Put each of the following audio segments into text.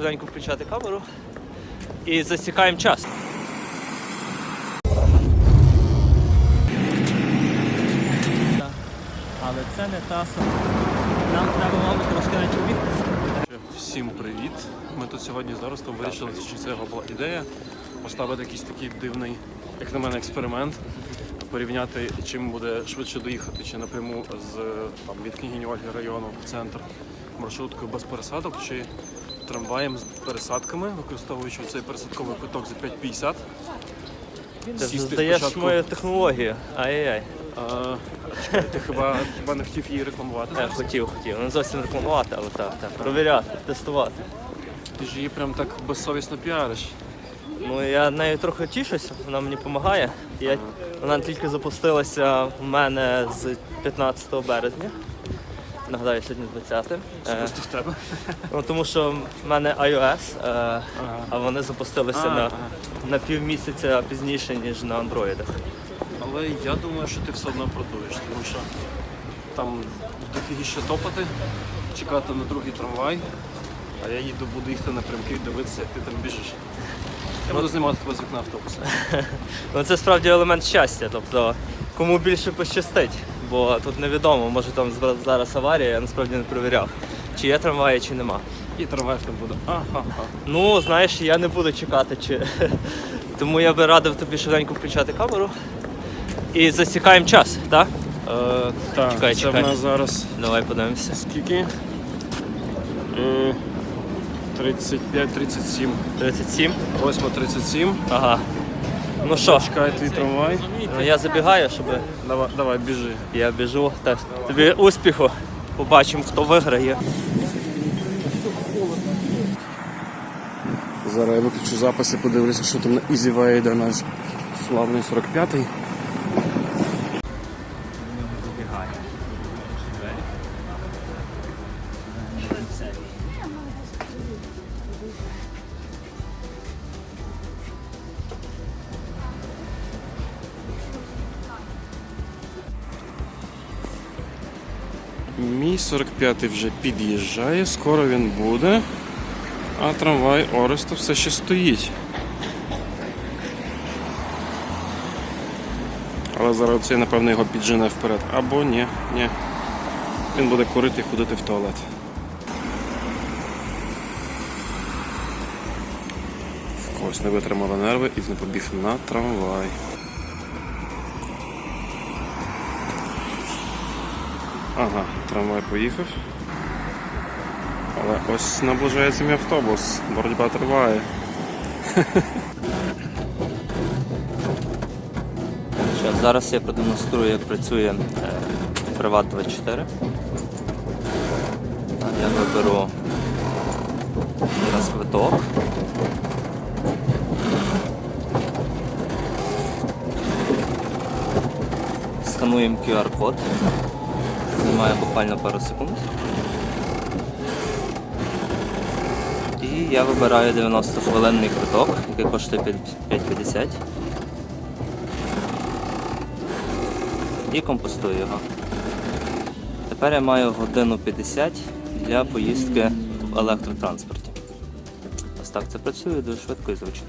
швиденько включати камеру і засікаємо час. Але це не та сама. Нам треба, мабуть, трошки на чобітку. Всім привіт! Ми тут сьогодні з Ростом вирішили, що це його була ідея поставити якийсь такий дивний, як на мене, експеримент, порівняти, чим буде швидше доїхати, чи напряму з там, від княгині Ольги району в центр маршруткою без пересадок, чи трамваєм з пересадками, використовуючи цей пересадковий квиток за 5,50. Ти Сісти здаєш спочатку. мою технологію. Ай-яй-яй. А, чекай, ти хіба, хіба не хотів її рекламувати? Я хотів, хотів. Не зовсім рекламувати, але так, так. Провіряти, тестувати. Ти ж її прям так безсовісно піариш. Ну я нею трохи тішуся, вона мені допомагає. Я, вона тільки запустилася в мене з 15 березня. Нагадаю, сьогодні 20. Е, Просто в тебе. ну, тому що в мене iOS, е, а вони запустилися А, на, ага. на півмісяця пізніше, ніж на андроїдах. Але я думаю, що ти все одно продуєш, тому що там дофігіще топати, чекати на другий трамвай, а я їду, буду їхати напрямки і дивитися, як ти там біжиш. Я буду знімати тебе з вікна автобуса. Ну це справді елемент щастя. Тобто кому більше пощастить, бо тут невідомо, може там зараз аварія, я насправді не перевіряв, чи є трамваї, чи нема. І трамваїв не буде. Ага. Ну, знаєш, я не буду чекати, чи тому я би радив тобі швиденько включати камеру і засікаємо час, так? Е, так, Чекай, це чекай. в нас зараз Давай подивимося. скільки? Е, 35-37. 37. 8.37. Ага. Ну що, Чекай твій трамвай. ну, я забігаю, щоб Давай, давай, біжи. я біжу. Так, тобі успіху. Побачимо, хто виграє. Зараз я виключу запис і подивлюся, що там на Ізі йде наш славний 45-й. Мій 45-й вже під'їжджає, скоро він буде. А трамвай Ореста все ще стоїть. Але зараз цей, напевно, його піджене вперед. Або ні, ні. Він буде курити і ходити в туалет. В когось не витримали нерви і не побіг на трамвай. Ага, трамвай поїхав. Але ось наближається мій автобус. Боротьба триває. Що, зараз я продемонструю, як працює е, Приват 24. Я виберу зараз квиток. Скануємо QR-код. Займає буквально пару секунд. І я вибираю 90-хвилинний квиток, який коштує 5,50. і компостую його. Тепер я маю годину 50 для поїздки в електротранспорті. Ось так це працює дуже швидко і зручно.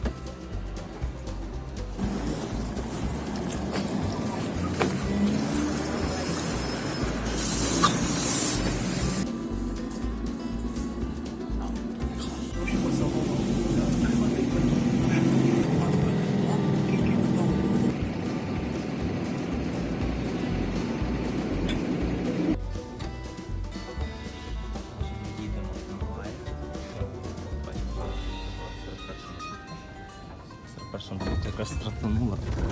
Стратанула.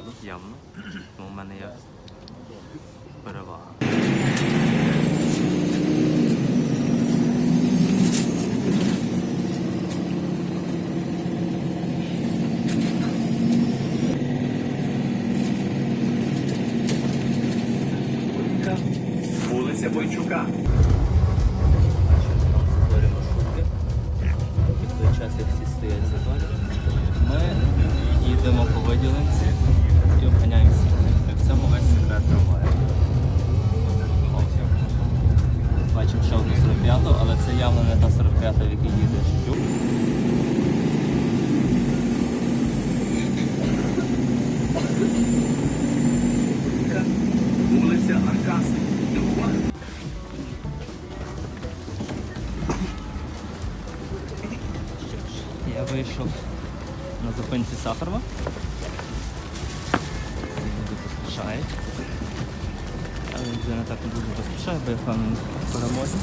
Шутюк явно. У в мене є перевага. Та 45, в якій. Вулиця Аркаси. Я вийшов на зупинці Сахарова. Люди поспішають. Але вже не так не дуже поспішає, бо я впевнений перемозі.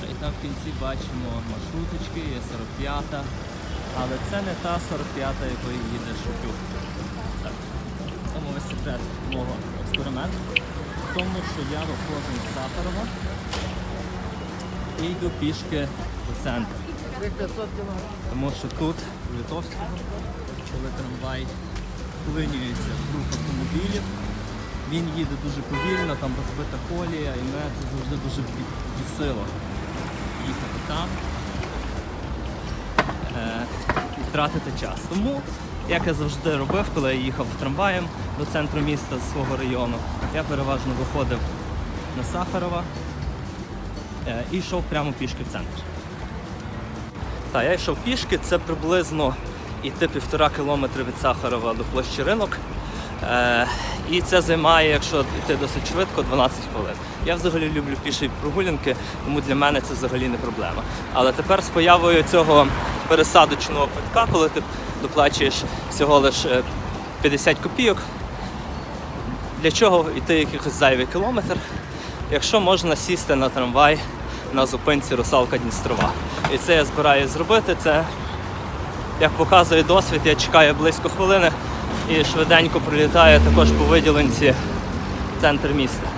Затор, і там в кінці бачимо маршруточки, є 45-та. Але це не та 45-та, якою їде Шутюк. Так. Тому весь секрет мого експерименту тому, що я виходжу з Сахарова і йду пішки у центр. Тому що тут, у Литовському, коли трамвай вклинюється в рух автомобілів, він їде дуже повільно, там розбита колія, і мене це завжди дуже бі- бісило їхати там е, і втратити час. Тому, як я завжди робив, коли я їхав трамваєм до центру міста з свого району, я переважно виходив на Сахарова е, і йшов прямо пішки в центр. Так, я йшов пішки, це приблизно іти півтора кілометри від Сахарова до площі ринок. Е, і це займає, якщо йти досить швидко, 12 хвилин. Я взагалі люблю піші прогулянки, тому для мене це взагалі не проблема. Але тепер з появою цього пересадочного квитка, коли ти доплачуєш всього лише 50 копійок, для чого йти якихось зайвий кілометр, якщо можна сісти на трамвай на зупинці Русалка Дністрова. І це я збираюся зробити. Це, як показує досвід, я чекаю близько хвилини і швиденько пролітаю також по виділенці центр міста.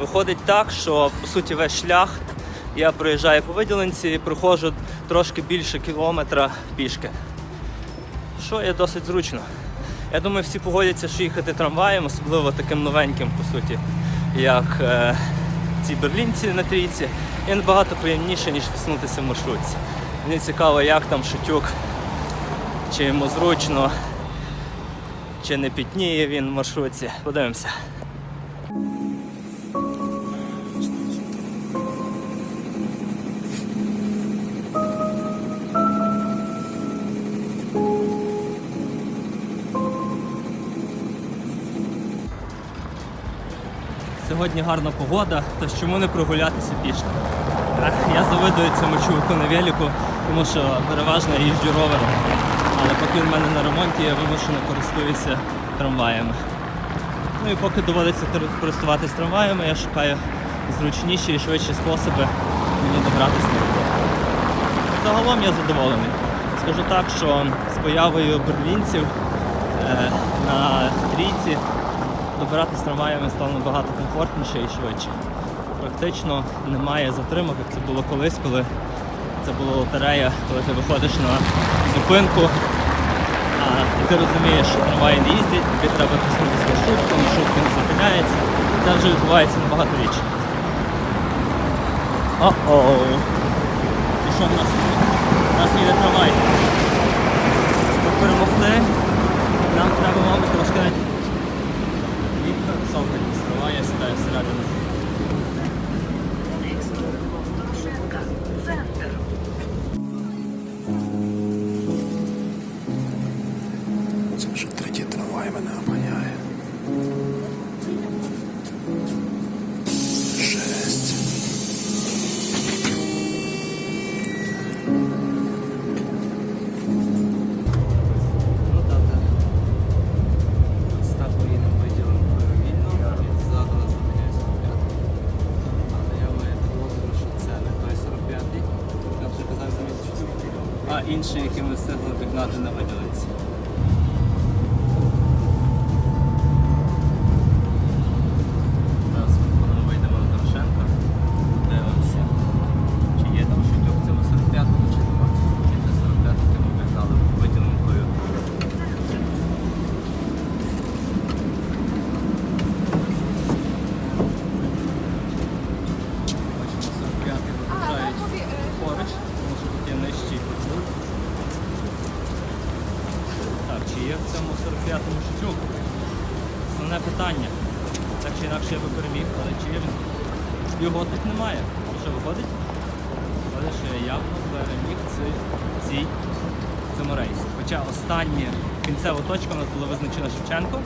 Виходить так, що по суті весь шлях я проїжджаю по виділенці і проходжу трошки більше кілометра пішки. Що є досить зручно. Я думаю, всі погодяться, що їхати трамваєм, особливо таким новеньким, по суті, як е, ці берлінці на трійці, є набагато приємніше, ніж виснутися в маршрутці. Мені цікаво, як там шутюк, чи йому зручно, чи не пітніє він в маршрутці. Подивимося. Сьогодні гарна погода, тож чому не прогулятися пішки? Я завидую цьому чуваку на велику, тому що переважно їжджу ровером. Але поки в мене на ремонті, я вимушено користуюся трамваями. Ну і поки доводиться кор- користуватись трамваями, я шукаю зручніші і швидші способи мені добратися на роботу. Загалом я задоволений. Скажу так, що з появою берлінців е, на трійці добиратись трамваями стало набагато комфортніше і швидше. Практично немає затримок, як це було колись, коли це була лотерея, коли ти виходиш на зупинку, а ти розумієш, що трамваї не їздять, тобі треба тиснутися маршрутку, маршрутка не зупиняється. Це вже відбувається набагато рідше. О-оу. І що в нас? У нас їде трамвай. Щоб перемогти, нам треба, мабуть, трошки навіть Вікна, висока дістрова, я сідаю всередину. Май мене опаняє. Жесть. Ну так, так. Став поїдемо виділом вільно, ззаду нас зупиняє 45. Але я маю підозру, це не той 45-й, як вже казав замість, а інший, який ми встигли обігнати на виділиці. Хоча остання кінцева точка у нас була визначена Шевченко,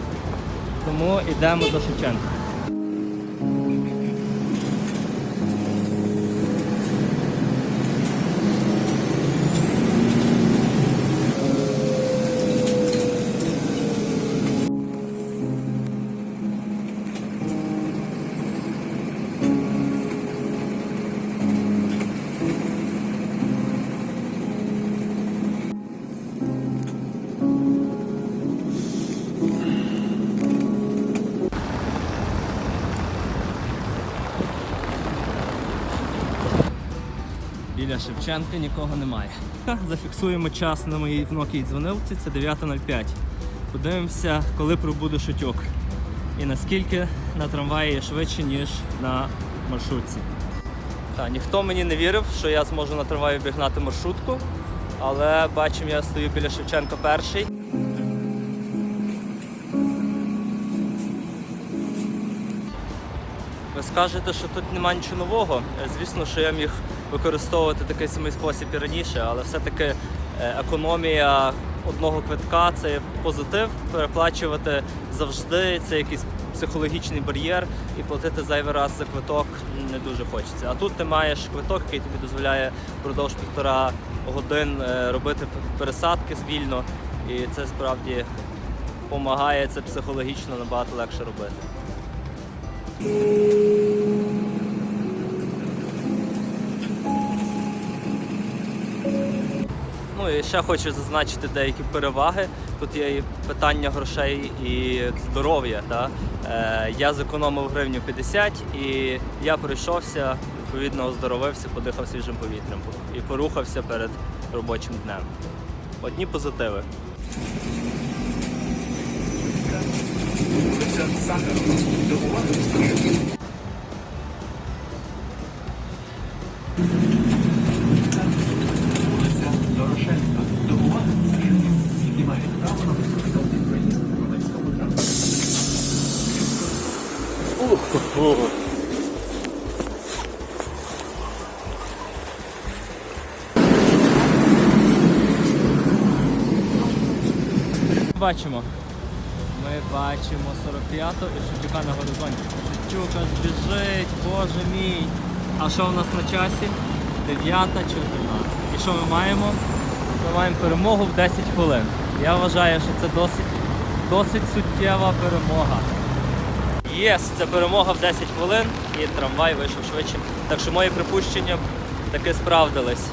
тому йдемо до Шевченка. Біля Шевченка нікого немає. Зафіксуємо час на моїй Nokia дзвонилці, це 9.05. Подивимося, коли пробуде шутьок. І наскільки на трамваї є швидше, ніж на маршрутці. Так, ніхто мені не вірив, що я зможу на трамваї обігнати маршрутку, але бачимо, я стою біля Шевченка перший. Ви скажете, що тут нема нічого нового. Е, Звісно, що я міг використовувати такий самий спосіб і раніше, але все-таки е, економія одного квитка це позитив. Переплачувати завжди це якийсь психологічний бар'єр, і платити зайвий раз за квиток не дуже хочеться. А тут ти маєш квиток, який тобі дозволяє впродовж півтора годин е, робити пересадки вільно, і це справді допомагає це психологічно набагато легше робити. Ну і ще хочу зазначити деякі переваги. Тут є і питання грошей і здоров'я. Та? Е, я зекономив гривню 50 і я пройшовся, відповідно оздоровився, подихав свіжим повітрям і порухався перед робочим днем. Одні позитиви. Вулиця Бачимо. Ми бачимо 45-ту і Шевчука на горизонті. Шевчук аж біжить, боже мій. А що у нас на часі? 9 чи 11. І що ми маємо? Ми маємо перемогу в 10 хвилин. Я вважаю, що це досить, досить суттєва перемога. Єс, це перемога в 10 хвилин і трамвай вийшов швидше. Так що мої припущення таки справдились.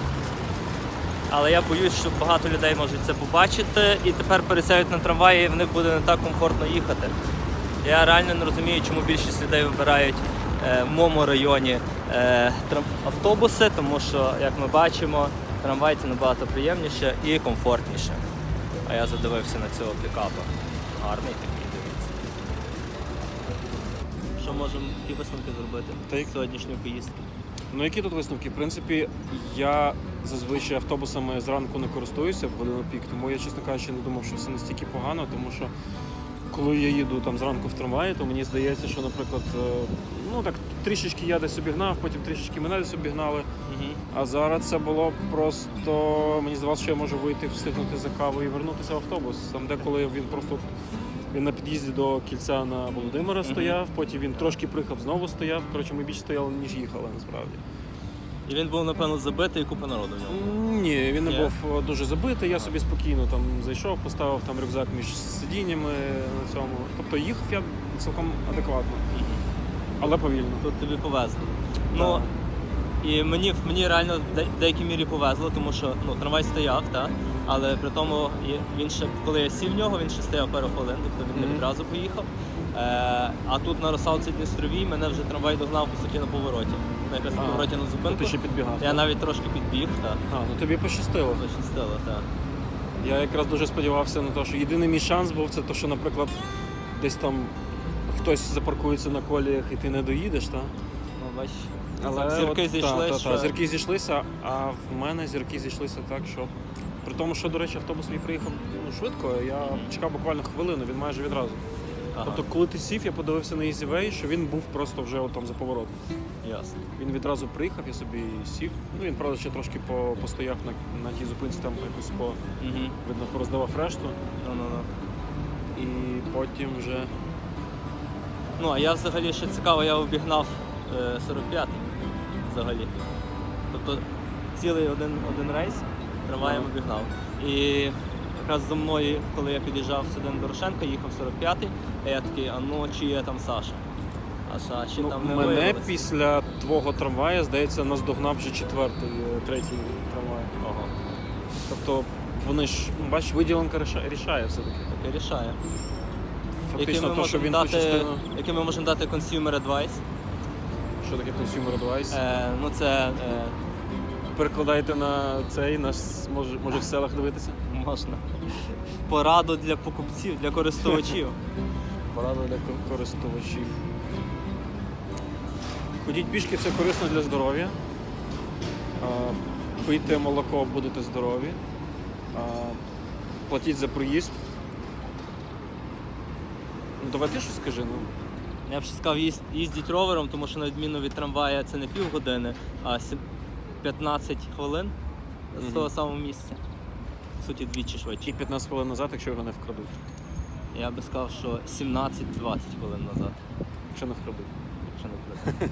Але я боюсь, що багато людей можуть це побачити і тепер пересядуть на трамваї, і в них буде не так комфортно їхати. Я реально не розумію, чому більшість людей вибирають е, в моєму районі е, автобуси, тому що, як ми бачимо, трамвай це набагато приємніше і комфортніше. А я задивився на цього пікапа. Гарний. Що можемо які висновки зробити Та як- з сьогоднішньої поїздки? Ну які тут висновки? В принципі, я зазвичай автобусами зранку не користуюся в годину пік, тому я, чесно кажучи, не думав, що все настільки погано, тому що коли я їду там зранку в трамваї, то мені здається, що, наприклад, е, ну так трішечки я десь обігнав, потім трішечки мене десь обігнали. Угу. А зараз це було просто мені здавалося, що я можу вийти, встигнути за каву і вернутися в автобус. Там деколи він просто він на під'їзді до кільця на Володимира стояв, потім він трошки приїхав, знову стояв. Коротше, ми більше стояли, ніж їхали насправді. І він був, напевно, забитий і купа народу в ньому. Ні, він не Ні? був е, дуже забитий. Я собі спокійно там зайшов, поставив там рюкзак між сидіннями на цьому. Тобто їхав я цілком адекватно, але повільно. Тут тобі повезло. Ну, І мені, мені реально в де- деякій мірі повезло, тому що ну, трамвай стояв, та, але при тому він ще, коли я сів в нього, він ще стояв пару хвилин, тобто він не відразу поїхав. Е, а тут на Росалці Дністровій мене вже трамвай догнав по суті на повороті. Ну, якраз на повороті на зупинку. ти ще підбігав. Я навіть трошки підбіг, так. А, ну тобі пощастило. Пощастило, так. Я якраз дуже сподівався на те, що єдиний мій шанс був це те, що, наприклад, десь там хтось запаркується на коліях і ти не доїдеш, та? Ну, бач, Але зірки от, зійшли. Та, та, що... та, зірки зійшлися, а в мене зірки зійшлися так, що при тому, що, до речі, автобус мій приїхав ну, швидко, я чекав буквально хвилину, він майже відразу. Ага, Тобто, коли ти сів, я подивився на EasyWay, що він був просто вже от там за поворотом. ясно. Він відразу приїхав, я собі сів. Ну він правда ще трошки по, постояв на, на тій зупинці, там якось по Угу. видно пороздавав решту. Ну, ну, ну. І потім вже Ну, а я взагалі ще цікаво, я обігнав е, 45 взагалі. Тобто цілий один, один рейс трамваєм Ага. обігнав. І якраз за мною, коли я під'їжджав сюди на Дорошенка, їхав 45-й, а я такий, а ну чи є там Саша? А Саші ну, там не мене виявилось. після твого трамвая, здається, наздогнав вже четвертий, е, третій трамвай. Ого, Тобто вони ж, ну, бачиш, виділенка рішає, рішає все-таки. таке рішає. Фактично, то, що він дати, частину. який ми можемо дати consumer advice? Що таке consumer advice? Е, ну це е, Перекладайте на цей, на с- може, може в селах дивитися. можна. Пораду для покупців, для користувачів. Порада для користувачів. Ходіть пішки, це корисно для здоров'я. Пийте молоко, будете здорові. Платіть за проїзд. Ну, давай ти щось скажи. Ну. Я б ще сказав, їздіть ровером, тому що на відміну від трамвая це не півгодини, а 15 хвилин з Мгм. того самого місця. В суті, двічі швидше. І 15 хвилин назад, якщо його не вкрадуть. Я би сказав, що 17-20 хвилин назад, Якщо не вкрадуть. якщо не вкрадуть.